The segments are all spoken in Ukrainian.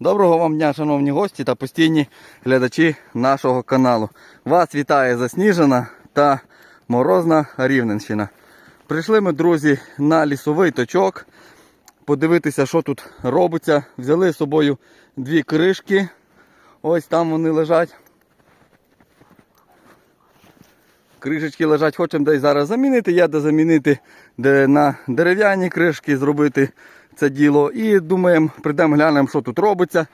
Доброго вам дня, шановні гості та постійні глядачі нашого каналу. Вас вітає засніжена та морозна Рівненщина. Прийшли ми, друзі, на лісовий точок. Подивитися, що тут робиться. Взяли з собою дві кришки. Ось там вони лежать. Кришечки лежать, хочемо десь зараз замінити. Я де замінити на дерев'яні кришки зробити це діло. І думаємо, прийдемо глянемо, що тут робиться.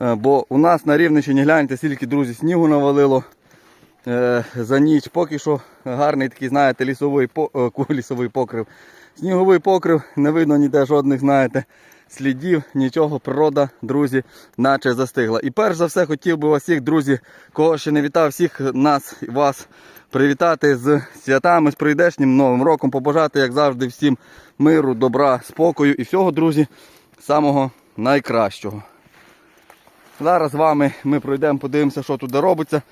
Е, Бо у нас на Рівненщині, гляньте, скільки друзі снігу навалило е, за ніч. Поки що гарний такий, знаєте, лісовий, е, лісовий покрив. Сніговий покрив, не видно ніде жодних, знаєте, слідів, нічого, природа, друзі, наче застигла. І перш за все хотів би вас всіх, друзі, кого ще не вітав, всіх нас і вас привітати з святами, з прийдешнім новим роком, побажати, як завжди, всім миру, добра, спокою і всього, друзі, самого найкращого. Зараз з вами ми пройдемо, подивимося, що тут робиться.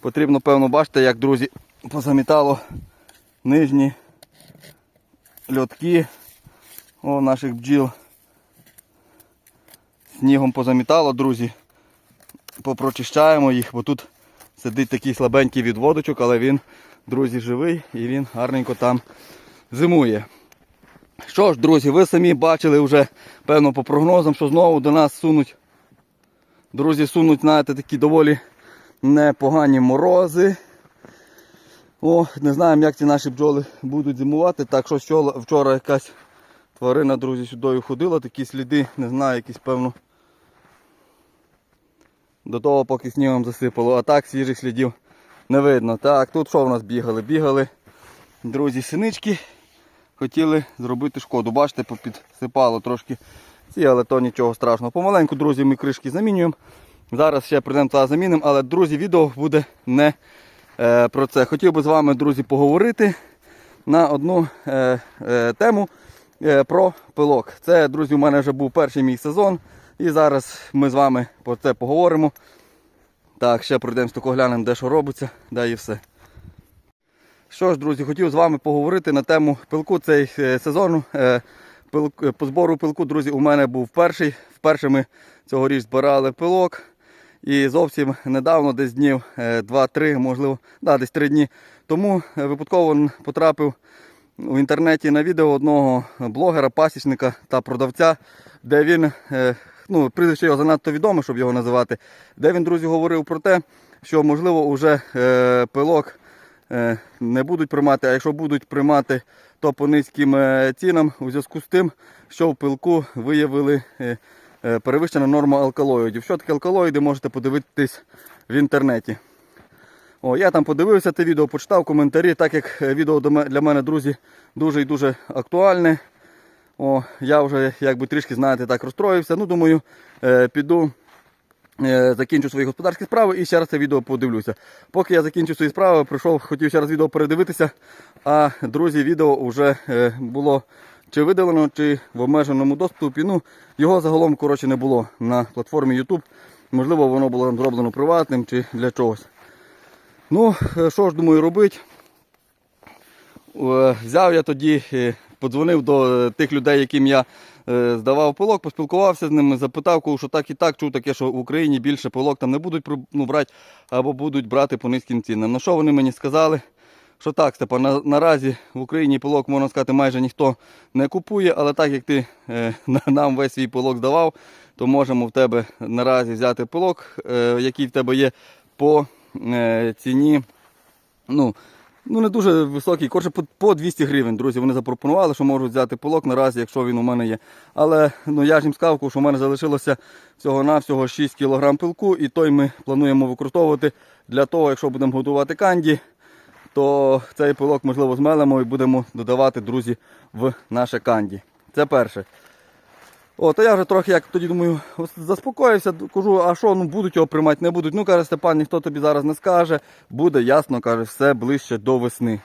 Потрібно, певно, бачите, як, друзі, позамітало нижні льотки о, наших бджіл. Снігом позамітало, друзі. Попрочищаємо їх, бо тут сидить такий слабенький відводочок, але він, друзі, живий і він гарненько там зимує. Що ж, друзі, ви самі бачили вже, певно, по прогнозам, що знову до нас сунуть. Друзі, сунуть, знаєте, такі доволі непогані морози. О, не знаємо, як ці наші бджоли будуть зимувати. Так що вчора, якась тварина, друзі, сюди ходила, такі сліди, не знаю, якісь певно. До того, поки снігом засипало, а так свіжих слідів не видно. Так, тут що в нас бігали? Бігали, друзі, синички. Хотіли зробити шкоду. Бачите, попідсипало трошки ці, але то нічого страшного. Помаленьку, друзі, ми кришки замінюємо. Зараз ще прийдемо та замінимо, але, друзі, відео буде не е, про це. Хотів би з вами, друзі, поговорити на одну е, е, тему е, про пилок. Це, друзі, у мене вже був перший мій сезон. І зараз ми з вами про це поговоримо. Так, ще пройдемо тако глянемо, де що робиться, да і все. Що ж, друзі, хотів з вами поговорити на тему пилку цей е, сезону. Е, е, По збору пилку, друзі, у мене був перший. Вперше ми цьогоріч збирали пилок. І зовсім недавно, десь днів 2-3, можливо, да, десь 3 дні тому випадково потрапив в інтернеті на відео одного блогера, пасічника та продавця, де він, ну, прізвище його занадто відоме, щоб його називати, де він, друзі, говорив про те, що можливо вже е, пилок не будуть приймати, а якщо будуть приймати, то по низьким е, цінам у зв'язку з тим, що в пилку виявили е, е, перевищена норма алкалоїдів. Що таке алкалоїди, можете подивитись в інтернеті. О, я там подивився те відео, почитав коментарі, так як е, відео для мене, друзі, дуже і дуже актуальне. О, я вже якби трішки, знаєте, так розстроївся. Ну, думаю, е, піду, е, закінчу свої господарські справи і ще раз це відео подивлюся. Поки я закінчу свої справи, прийшов, хотів ще раз відео передивитися. А друзі, відео вже е, було чи видалено, чи в обмеженому доступі. Ну, його загалом коротше, не було на платформі YouTube. Можливо, воно було там зроблено приватним чи для чогось. Ну, е, що ж думаю робити? Е, Взяв я тоді, е, подзвонив до е, тих людей, яким я е, здавав пилок, поспілкувався з ними, запитав, кажу, що так і так, чув таке, що в Україні більше пилок там не будуть ну, брати або будуть брати по низьким цінам. На що вони мені сказали? Що так, Степан, на, наразі в Україні пилок, можна сказати, майже ніхто не купує, але так як ти е, нам весь свій пилок здавав, то можемо в тебе наразі взяти пилок, е, який в тебе є по е, ціні. Ну, ну не дуже високий, коротше, по, по 200 гривень, друзі. Вони запропонували, що можуть взяти пилок наразі, якщо він у мене є. Але ну, я ж їм сказав, що у мене залишилося всього-навсього 6 кг пилку, і той ми плануємо використовувати для того, якщо будемо готувати канді, то цей пилок, можливо, змелемо і будемо додавати, друзі, в наше канді. Це перше. О, то я вже трохи, як тоді думаю, заспокоївся, кажу, а що, ну будуть його приймати, не будуть. Ну, каже, Степан, ніхто тобі зараз не скаже, буде ясно, каже, все ближче до весни.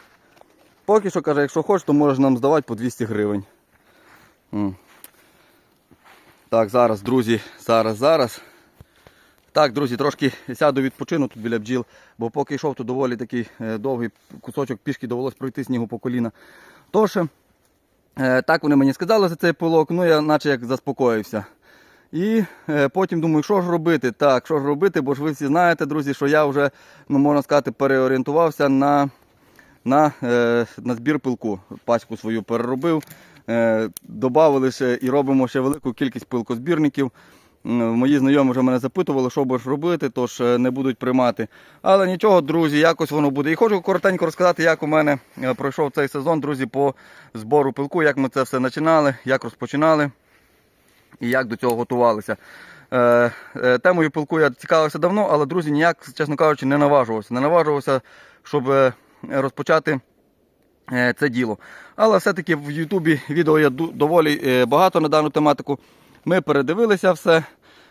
Поки що, каже, якщо хочеш, то можеш нам здавати по 200 гривень. Так, зараз, друзі, зараз, зараз. Так, друзі, трошки сяду відпочину тут біля бджіл, бо поки йшов, то доволі такий е, довгий кусочок пішки довелось пройти снігу по коліна. Тож, так вони мені сказали за цей пилок, ну я наче як заспокоївся. І е, потім думаю, що ж робити? Так, що ж робити, бо ж ви всі знаєте, друзі, що я вже, ну можна сказати, переорієнтувався на, на, е, на збір пилку. Пачку свою переробив. Додавили ще і робимо ще велику кількість пилкозбірників. Мої знайомі вже мене запитували, що будеш робити, тож е, не будуть приймати. Але нічого, друзі, якось воно буде. І хочу коротенько розказати, як у мене е, пройшов цей сезон, друзі, по збору пилку, як ми це все починали, як розпочинали і як до цього готувалися. Е, темою пилку я цікавився давно, але друзі, ніяк, чесно кажучи, не наважувався. Не наважувався, щоб розпочати це діло. Але все-таки в Ютубі відео є доволі багато на дану тематику. Ми передивилися все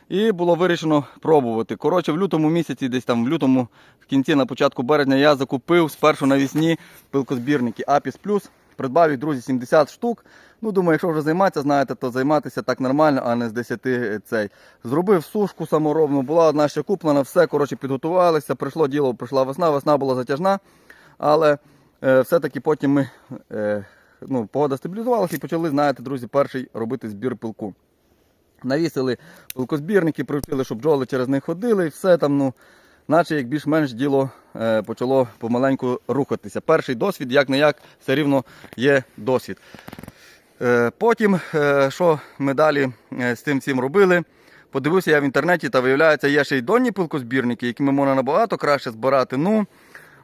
і було вирішено пробувати. Коротше, в лютому місяці, десь там в лютому, в кінці, на початку березня, я закупив спершу навісні пилкозбірники Apis Plus. Придбав їх, друзі, 70 штук. Ну, думаю, якщо вже займатися, знаєте, то займатися так нормально, а не з 10 цей. Зробив сушку саморобну, була одна ще куплена, все, коротше, підготувалися. Прийшло діло, прийшла весна, весна була затяжна, але е, все-таки потім ми, е, ну, погода стабілізувалася і почали, знаєте, друзі, перший робити збір пилку. Навісили пилкозбірники, привчили, щоб бджоли через них ходили, і все там, ну, наче як більш-менш діло е, почало помаленьку рухатися. Перший досвід, як не як, все рівно є досвід. Е, Потім, е, що ми далі е, з цим всім робили, подивився я в інтернеті, та виявляється, є ще й донні пилкозбірники, якими можна набагато краще збирати. Ну,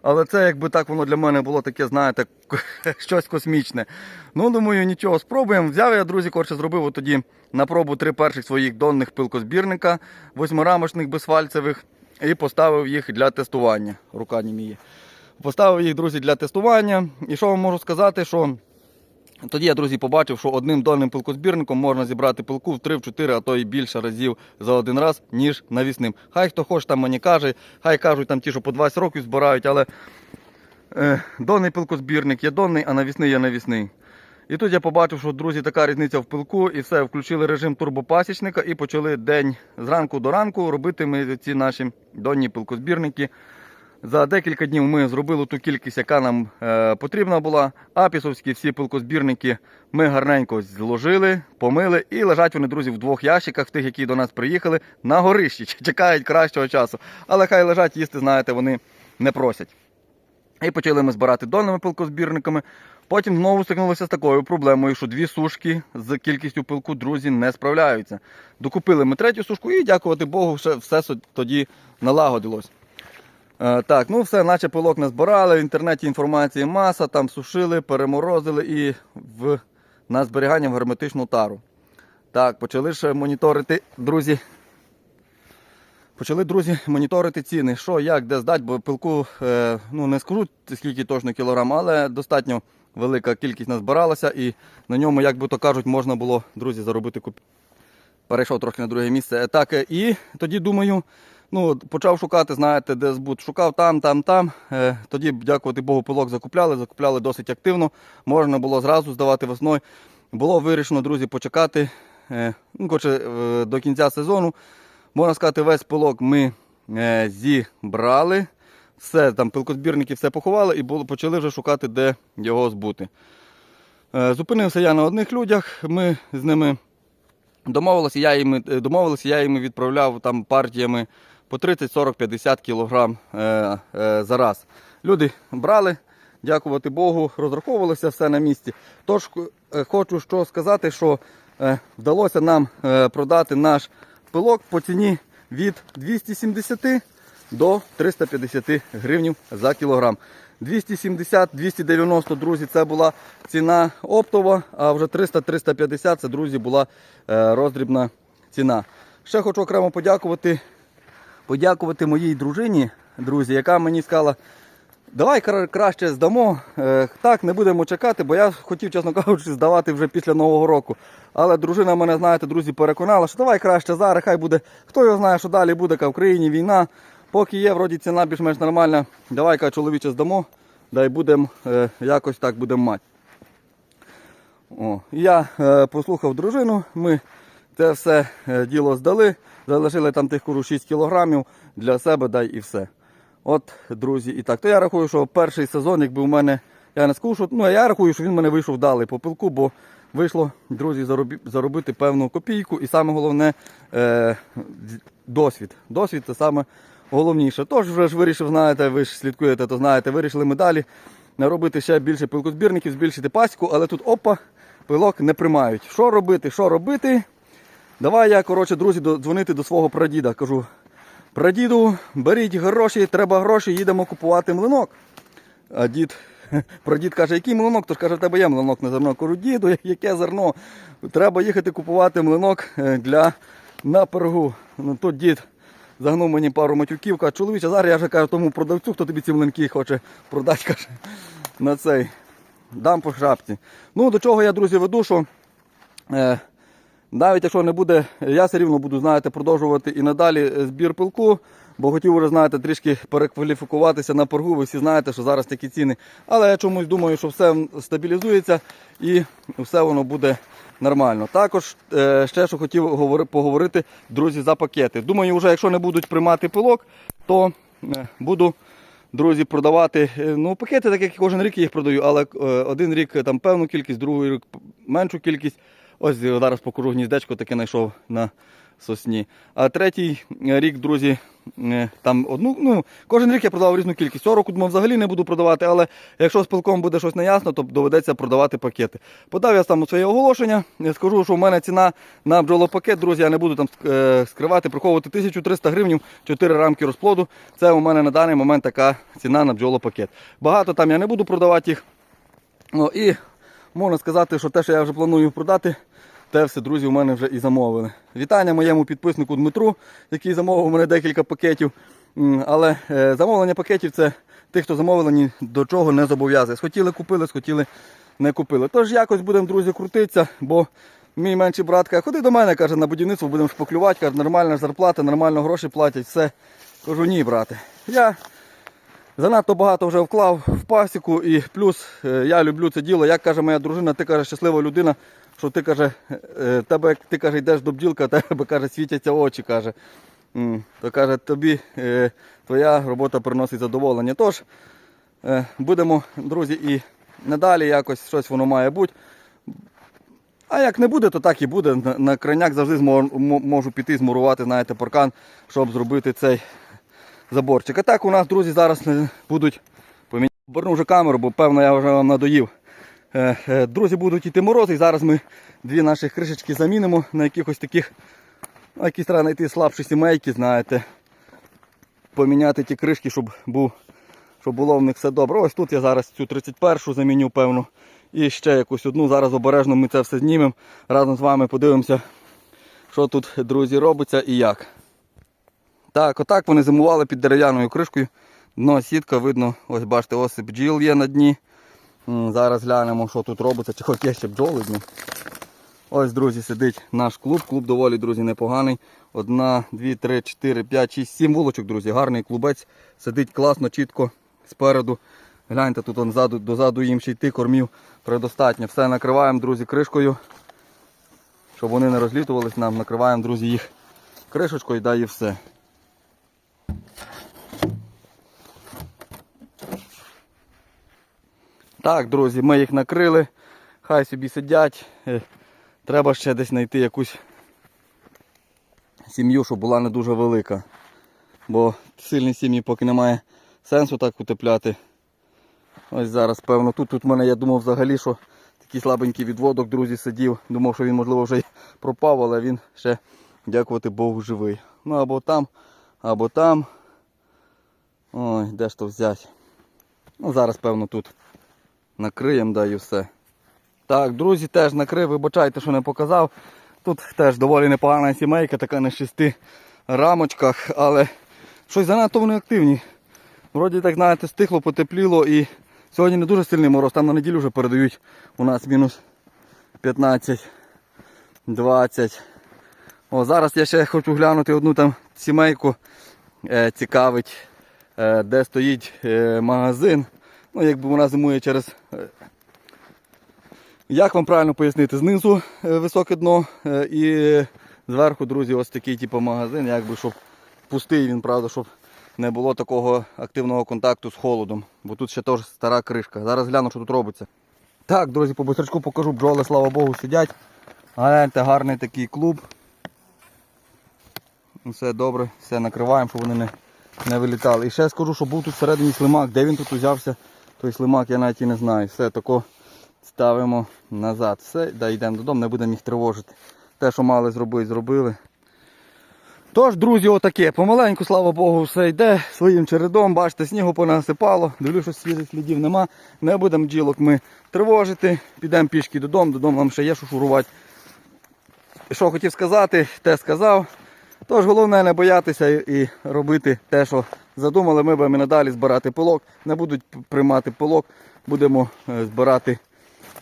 але це якби так воно для мене було таке, знаєте, щось космічне. Ну, думаю, нічого, спробуємо. Взяв я, друзі, коротше, зробив тоді на пробу три перших своїх донних пилкозбірника, восьмирамочних безфальцевих, і поставив їх для тестування. Рука німіє. Поставив їх, друзі, для тестування. І що вам можу сказати, що тоді я, друзі, побачив, що одним дольним пилкозбірником можна зібрати пилку в 3-4, а то і більше разів за один раз, ніж навісним. Хай хто хоче там мені каже, хай кажуть там ті, що по 20 років збирають, але е, донний пилкозбірник є донний, а навісний є навісний. І тут я побачив, що друзі, така різниця в пилку, і все, включили режим турбопасічника і почали день зранку до ранку робити ми ці наші донні пилкозбірники. За декілька днів ми зробили ту кількість, яка нам е, потрібна була. Апісовські всі пилкозбірники ми гарненько зложили, помили і лежать вони, друзі, в двох ящиках, в тих, які до нас приїхали, на горищі. Чекають кращого часу. Але хай лежать, їсти, знаєте, вони не просять. І почали ми збирати дольними пилкозбірниками. Потім знову стикнулися з такою проблемою, що дві сушки з кількістю пилку, друзі, не справляються. Докупили ми третю сушку і, дякувати Богу, все, все тоді налагодилось. Е, так, ну все, наче пилок не збирали, в інтернеті інформації маса, там сушили, переморозили і в, на зберігання в герметичну тару. Так, почали ще моніторити, друзі. Почали, друзі, моніторити ціни. Що, як, де здати, бо пилку, е, ну не скажу скільки точно кілограм, але достатньо велика кількість назбиралася і на ньому, як би то кажуть, можна було, друзі, заробити куп. Перейшов трохи на друге місце. Е, Так, е, і тоді думаю, ну, почав шукати, знаєте, де збут. Шукав там, там, там. Е, тоді, дякувати Богу, пилок закупляли, закупляли досить активно. Можна було зразу здавати весною. Було вирішено, друзі, почекати е, ну, коротше, е, до кінця сезону. Можна сказати, весь пилок ми зібрали. Все, там пилкозбірники все поховали і було, почали вже шукати, де його збути. Зупинився я на одних людях, ми з ними домовилися, я їм, домовилися, я їм відправляв там партіями по 30, 40, 50 кілограм е, е, за раз. Люди брали, дякувати Богу, розраховувалися все на місці. Тож е, хочу що сказати, що е, вдалося нам е, продати наш пилок по ціні від 270 до 350 гривнів за кілограм. 270-290, друзі, це була ціна оптова, а вже 300-350 це, друзі, була роздрібна ціна. Ще хочу окремо подякувати, подякувати моїй дружині, друзі, яка мені сказала, давай краще здамо. Е, так, не будемо чекати, бо я хотів, чесно кажучи, здавати вже після Нового року. Але дружина мене, знаєте, друзі, переконала, що давай краще зараз, хай буде. Хто його знає, що далі буде, яка в країні війна. Поки є, вроді ціна більш-менш нормальна. Давай, чоловіче, здамо, дай будемо е, якось так будемо мати. О, я е, послухав дружину, ми це все е, діло здали, залишили там тих куру 6 кілограмів для себе, дай і все. От, друзі, і так. То я рахую, що перший сезон, якби у мене, я не що, ну я рахую, що він в мене вийшов вдалий по пилку, бо вийшло, друзі, заробити певну копійку. І саме головне е, досвід. Досвід це саме головніше. Тож вже ж вирішив, знаєте, ви ж слідкуєте, то знаєте, вирішили ми далі наробити ще більше пилкозбірників, збільшити пасіку, але тут опа, пилок не приймають. Що робити? Що робити? Давай я, коротше, друзі, дзвонити до свого прадіда. Кажу, прадіду, беріть гроші, треба гроші, їдемо купувати млинок. А дід, прадід каже, який млинок? Тож каже, в тебе є млинок на зерно. Кажу, діду, яке зерно? Треба їхати купувати млинок е, для на пергу. Ну тут дід загнув мені пару матюків, каже, чоловіче, зараз я вже кажу тому продавцю, хто тобі ці млинки хоче продати, каже, на цей. Дам по шапці. Ну, до чого я, друзі, веду, що е, навіть якщо не буде, я все рівно буду, знаєте, продовжувати і надалі е, збір пилку, бо хотів уже, знаєте, трішки перекваліфікуватися на поргу. Ви всі знаєте, що зараз такі ціни. Але я чомусь думаю, що все стабілізується і все воно буде нормально. Також е, ще що хотів поговорити, друзі, за пакети. Думаю, вже якщо не будуть приймати пилок, то е, буду. Друзі, продавати ну, пакети, так як кожен рік їх продаю, але один рік там певну кількість, другий рік меншу кількість. Ось зараз покажу гніздечко, таке знайшов на сосні. А третій рік, друзі, е, там одну, ну, кожен рік я продавав різну кількість. Цього року думав, взагалі не буду продавати, але якщо з пилком буде щось неясно, то доведеться продавати пакети. Подав я там своє оголошення. Я скажу, що в мене ціна на бджолопакет, друзі, я не буду там е, скривати, приховувати 1300 гривень, 4 рамки розплоду. Це у мене на даний момент така ціна на бджолопакет. Багато там я не буду продавати їх. Ну, і можна сказати, що те, що я вже планую продати, те все, друзі, у мене вже і замовили. Вітання моєму підписнику Дмитру, який замовив у мене декілька пакетів. Але е, замовлення пакетів це тих, хто замовили, ні до чого не зобов'язує. Схотіли купили, схотіли не купили. Тож якось будемо, друзі, крутитися, бо мій менший брат каже, ходи до мене, каже, на будівництво будемо шпаклювати, каже, нормальна зарплата, нормально гроші платять, все. Кажу, ні, брате. Я Занадто багато вже вклав в пасіку і плюс е, я люблю це діло. Як каже моя дружина, ти каже щаслива людина, що ти каже, е, тебе, ти каже, йдеш до бджілка, а тебе каже, світяться очі. каже. То каже, тобі е, твоя робота приносить задоволення. Тож будемо, друзі, і надалі якось щось воно має бути. А як не буде, то так і буде. На, крайняк завжди можу піти змурувати, знаєте, паркан, щоб зробити цей заборчик. А так у нас, друзі, зараз будуть поміняти. Оберну вже камеру, бо певно я вже вам надоїв. Е, е, Друзі, будуть йти морози, і зараз ми дві наші кришечки замінимо на якихось таких, ну, якісь треба знайти слабші сімейки, знаєте. Поміняти ті кришки, щоб, був, щоб було в них все добре. Ось тут я зараз цю 31-шу заміню, певно. І ще якусь одну. Зараз обережно ми це все знімемо. Разом з вами подивимося, що тут, друзі, робиться і як. Так, отак вони зимували під дерев'яною кришкою. Дно сітка, видно, ось бачите, ось бджіл є на дні. Зараз глянемо, що тут робиться, чи хоч є ще бджоли. блін. Ось, друзі, сидить наш клуб. Клуб доволі, друзі, непоганий. Одна, дві, три, чотири, п'ять, шість, сім вулочок, друзі. Гарний клубець. Сидить класно, чітко спереду. Гляньте, тут он ззаду, дозаду їм ще йти, кормів предостатньо. Все накриваємо, друзі, кришкою. Щоб вони не розлітувались нам, накриваємо, друзі, їх кришечкою, да і все. Так, друзі, ми їх накрили. Хай собі сидять. Е, Треба ще десь знайти якусь сім'ю, щоб була не дуже велика. Бо сильні сім'ї поки немає сенсу так утепляти. Ось зараз, певно, тут, тут в мене, я думав взагалі, що такий слабенький відводок, друзі, сидів. Думав, що він, можливо, вже й пропав, але він ще, дякувати Богу, живий. Ну або там, або там. Ой, де ж то взяти? Ну, зараз, певно, тут накриємо, да і все. Так, друзі, теж накрив, вибачайте, що не показав. Тут теж доволі непогана сімейка, така на шести рамочках, але щось занадто вони активні. Вроді так, знаєте, стихло, потепліло і сьогодні не дуже сильний мороз, там на неділю вже передають у нас мінус 15, 20. О, зараз я ще хочу глянути одну там сімейку, е, цікавить, е, де стоїть е, магазин. Ну, якби вона зимує через. Як вам правильно пояснити? Знизу високе дно і зверху, друзі, ось такий типу магазин, якби щоб пустий він, правда, щоб не було такого активного контакту з холодом. Бо тут ще теж стара кришка. Зараз гляну, що тут робиться. Так, друзі, по бистрочку покажу, бджоли, слава Богу, сидять. Гляньте, гарний такий клуб. Все добре, все накриваємо, щоб вони не, не вилітали. І ще скажу, що був тут всередині слимак. Де він тут узявся, той слимак я навіть і не знаю. Все тако ставимо назад. Все, да, йдемо додому, не будемо їх тривожити. Те, що мали зробити, зробили. Тож, друзі, отаке. Помаленьку, слава Богу, все йде своїм чередом. Бачите, снігу понасипало. Дивлюсь, що свіжих слідів нема. Не будемо бджілок ми тривожити. Підемо пішки додому, додому нам ще є що шурувати. Що хотів сказати, те сказав. Тож головне не боятися і робити те, що задумали. Ми будемо і надалі збирати пилок. Не будуть приймати пилок, будемо е, збирати,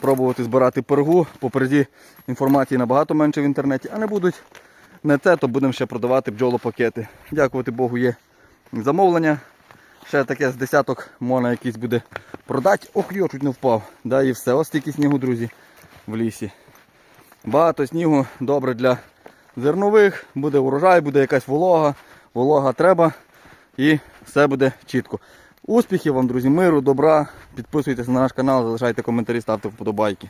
пробувати збирати пергу. Попереді інформації набагато менше в інтернеті, а не будуть не це, то будемо ще продавати бджолопакети. Дякувати Богу, є замовлення. Ще таке з десяток можна якийсь буде продати. Ох, йо, чуть не впав. Да, і все. Ось стільки снігу, друзі, в лісі. Багато снігу добре для зернових, буде урожай, буде якась волога. Волога треба і все буде чітко. Успіхів вам, друзі, миру, добра. Підписуйтесь на наш канал, залишайте коментарі, ставте вподобайки.